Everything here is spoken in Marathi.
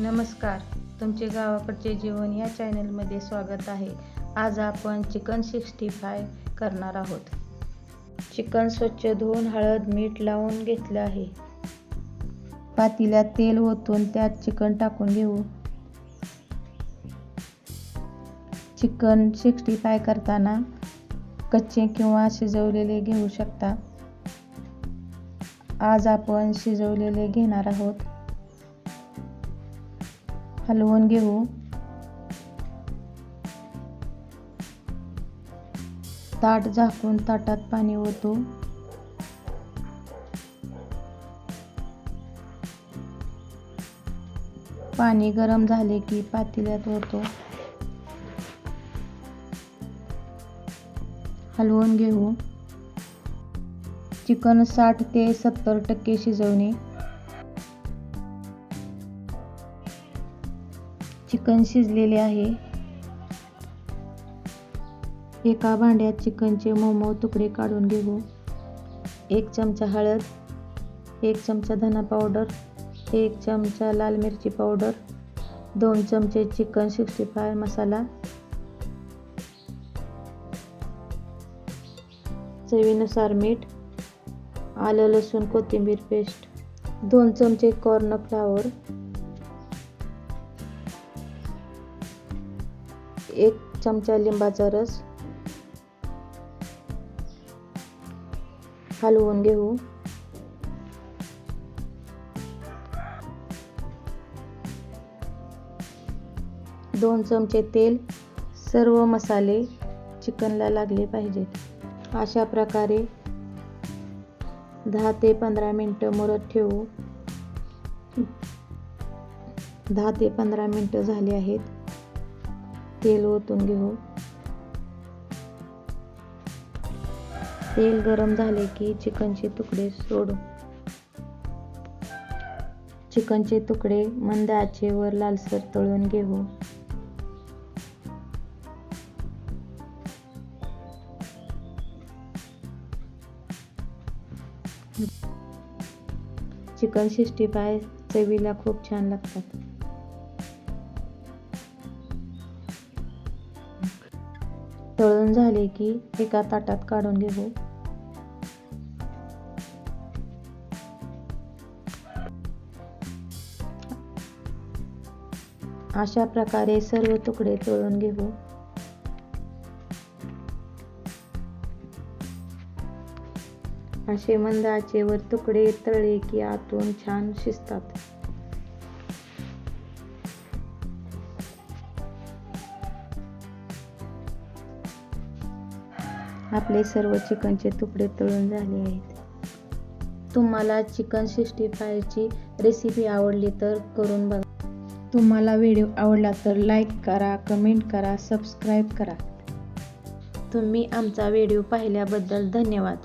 नमस्कार. तुमचे गावाकडचे जीवन या चॅनलमध्ये स्वागत आहे. आज आपण चिकन सिक्स्टी फाय करणार आहोत. चिकन स्वच्छ धुवून हळद मीठ लावून घेतलं आहे. पातील्यात तेल ओतून त्यात चिकन टाकून घेऊ. चिकन सिक्स्टी फाय करताना कच्चे किंवा शिजवलेले घेऊ शकता. आज आपण शिजवलेले घेणार आहोत. हलवून घेऊ. ताट झाकून ताटात पाणी ओतू. पाणी गरम झाले की पातेल्यात ओतो. हलवून घेऊ. चिकन साठ ते सत्तर टक्के शिजवणे. चिकन शिजलेले आहे. एका भांड्यात चिकनचे मोमो तुकडे काढून घेऊ. एक चमचा हळद एक चमचा धना पावडर एक चमचा लाल मिरची पावडर दोन चमचे चिकन सिक्स्टी फाय मसाला. चवीनुसार मीठ आलं लसूण कोथिंबीर पेस्ट दोन चमचे कॉर्न एक चमचा लिंबाचा रस. हलवून घेऊ. दोन चमचे तेल. सर्व मसाले चिकनला लागले पाहिजेत. अशा प्रकारे दहा ते पंधरा मिनटं मुरत ठेवू. दहा ते पंधरा मिनटं झाली आहेत. तेल ओतून घेऊ. तेल गरम झाले की चिकनचे तुकडे सोडू. चिकनचे तुकडे मंद आचेवर लालसर तळून घेऊ. चिकन सिक्स्टी फाय चवीला खूप छान लागतात. तळून झाले की एका ताटात काढून घेऊ. अशा प्रकारे सर्व तुकडे तळून घेऊ. असे मंदाचे वर तुकडे तळले की आतून छान शिजतात. आपले सर्व चिकनचे तुकडे तळून झाले आहेत. तुम्हाला चिकन सिक्स्टी फायची रेसिपी आवडली तर करून बघा. तुम्हाला व्हिडिओ आवडला तर लाईक करा कमेंट करा सबस्क्राईब करा. तुम्ही आमचा व्हिडिओ पाहिल्याबद्दल धन्यवाद.